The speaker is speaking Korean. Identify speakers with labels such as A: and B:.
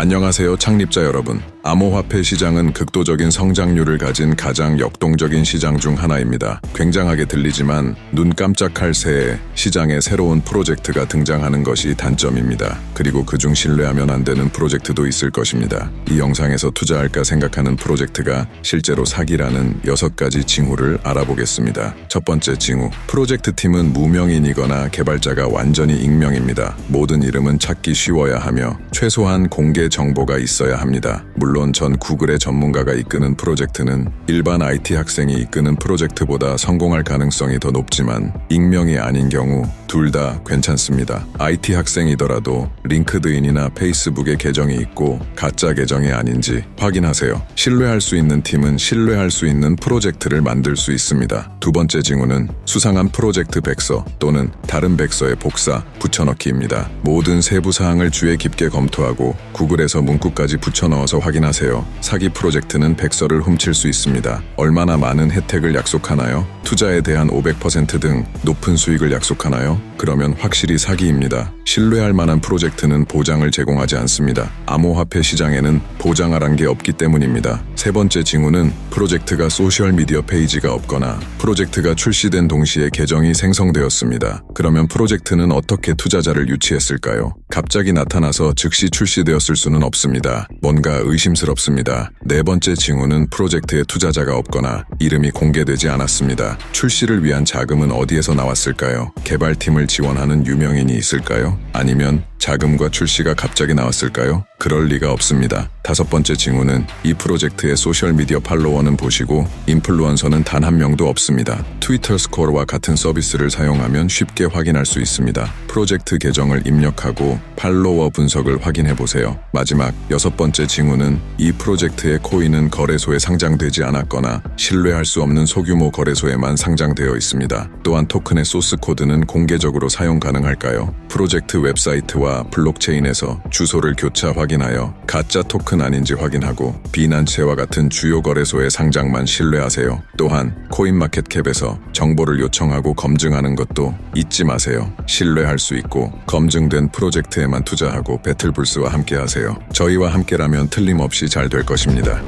A: 안녕하세요 창립자 여러분. 암호화폐 시장은 극도적인 성장률을 가진 가장 역동적인 시장 중 하나입니다. 굉장하게 들리지만 눈 깜짝할 새에 시장에 새로운 프로젝트가 등장하는 것이 단점입니다. 그리고 그중 신뢰하면 안 되는 프로젝트도 있을 것입니다. 이 영상에서 투자할까 생각하는 프로젝트가 실제로 사기라는 여섯 가지 징후를 알아보겠습니다. 첫 번째 징후. 프로젝트 팀은 무명인이거나 개발자가 완전히 익명입니다. 모든 이름은 찾기 쉬워야 하며 최소한 공개 정보가 있어야 합니다. 물론 전 구글의 전문가가 이끄는 프로젝트는 일반 IT 학생이 이끄는 프로젝트보다 성공할 가능성이 더 높지만 익명이 아닌 경우 둘 다 괜찮습니다. IT 학생이더라도 링크드인이나 페이스북에 계정이 있고 가짜 계정이 아닌지 확인하세요. 신뢰할 수 있는 팀은 신뢰할 수 있는 프로젝트를 만들 수 있습니다. 두 번째 징후는 수상한 프로젝트 백서 또는 다른 백서의 복사, 붙여넣기입니다. 모든 세부 사항을 주의 깊게 검토하고 구글에서 문구까지 붙여넣어서 확인하세요. 사기 프로젝트는 백서를 훔칠 수 있습니다. 얼마나 많은 혜택을 약속하나요? 투자에 대한 500%등 높은 수익을 약속하나요? 그러면 확실히 사기입니다. 신뢰할 만한 프로젝트는 보장을 제공하지 않습니다. 암호화폐 시장에는 보장하란 게 없기 때문입니다. 세 번째 징후는 프로젝트가 소셜미디어 페이지가 없거나 프로젝트가 출시된 동시에 계정이 생성되었습니다. 그러면 프로젝트는 어떻게 투자자를 유치했을까요? 갑자기 나타나서 즉시 출시되었을 수는 없습니다. 뭔가 의심스럽습니다. 네 번째 징후는 프로젝트에 투자자가 없거나 이름이 공개되지 않았습니다. 출시를 위한 자금은 어디에서 나왔을까요? 개발팀 을 지원하는 유명인이 있을까요? 아니면 자금과 출시가 갑자기 나왔을까요? 그럴 리가 없습니다. 다섯 번째 징후는 이 프로젝트의 소셜미디어 팔로워는 보시고 인플루언서는 단 한 명도 없습니다. 트위터 스코어와 같은 서비스를 사용하면 쉽게 확인할 수 있습니다. 프로젝트 계정을 입력하고 팔로워 분석을 확인해 보세요. 마지막 여섯 번째 징후는 이 프로젝트의 코인은 거래소에 상장되지 않았거나 신뢰할 수 없는 소규모 거래소에만 상장되어 있습니다. 또한 토큰의 소스 코드는 공개적으로 사용 가능할까요? 프로젝트 웹사이트 와 블록체인에서 주소를 교차 확인하여 가짜 토큰 아닌지 확인하고 비난체와 같은 주요 거래소의 상장만 신뢰하세요. 또한 코인마켓캡에서 정보를 요청하고 검증하는 것도 잊지 마세요. 신뢰할 수 있고 검증된 프로젝트에만 투자하고 배틀불스와 함께 하세요. 저희와 함께라면 틀림없이 잘 될 것입니다.